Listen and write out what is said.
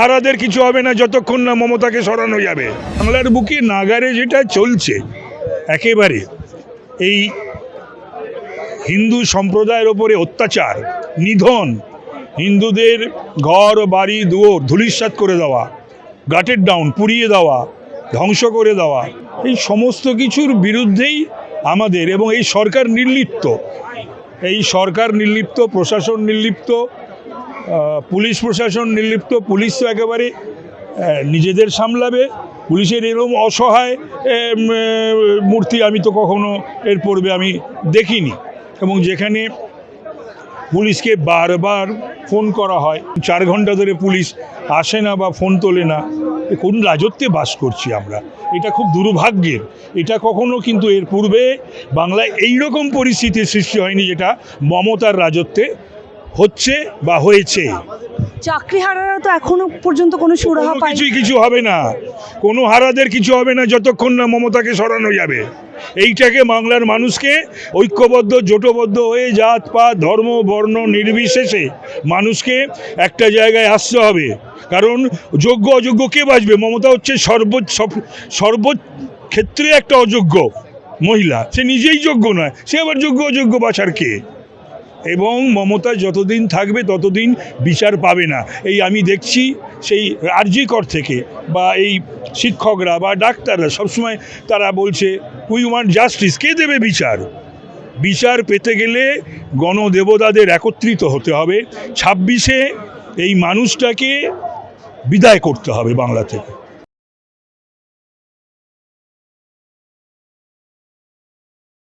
হারাদের কিছু হবে না যতক্ষণ না মমতাকে সরানো যাবে। বাংলার বুকে নাগারে যেটা চলছে, একেবারে এই হিন্দু সম্প্রদায়ের ওপরে অত্যাচার, নিধন, হিন্দুদের ঘর, বাড়ি, দুয়ার ধুলিস্বাত করে দেওয়া গাটের ডাউন পুড়িয়ে দেওয়া, ধ্বংস করে দেওয়া, এই সমস্ত কিছুর বিরুদ্ধেই আমাদের এবং এই সরকার নির্লিপ্ত। এই সরকার নির্লিপ্ত, প্রশাসন নির্লিপ্ত পুলিশ প্রশাসন নির্লিপ্ত পুলিশ তো একেবারে নিজেদের সামলাবে। পুলিশের এরকম অসহায় মূর্তি আমি তো কখনো এর পূর্বে আমি দেখিনি। এবং যেখানে পুলিশকে বারবার ফোন করা হয়, চার ঘণ্টা ধরে পুলিশ আসে না বা ফোন তোলে না কোন রাজত্বে বাস করছি আমরা? এটা খুব দুর্ভাগ্যের। এটা কখনো কিন্তু এর পূর্বে বাংলায় এই রকম পরিস্থিতির সৃষ্টি হয়নি যেটা মমতার রাজত্বে হচ্ছে বা হয়েছে। চাকরি হারারা তো এখনও পর্যন্ত কোনো সুরাহা পায় কিছুই কিছু হবে না। কোনো হারাদের কিছু হবে না যতক্ষণ না মমতাকে সরানো যাবে। এইটাকে বাংলার মানুষকে ঐক্যবদ্ধ জোটবদ্ধ হয়ে জাত পাত ধর্ম বর্ণ নির্বিশেষে মানুষকে একটা জায়গায় আসতে হবে। কারণ যোগ্য অযোগ্য কে বাঁচবে? মমতা হচ্ছে সর্ব সব- সর্বক্ষেত্রে একটা অযোগ্য মহিলা। সে নিজেই যোগ্য নয়। সে আবার যোগ্য অযোগ্য বাছার কে? এবং মমতা যতদিন থাকবে ততদিন বিচার পাবে না। এই আমি দেখছি সেই আরজিকর থেকে বা এই শিক্ষকরা বা ডাক্তাররা সবসময় তারা বলছে উই ওয়ান্ট জাস্টিস কে দেবে বিচার? বিচার পেতে গেলে গণদেবতাদের একত্রিত হতে হবে। ছাব্বিশে এই মানুষটাকে বিদায় করতে হবে বাংলা থেকে।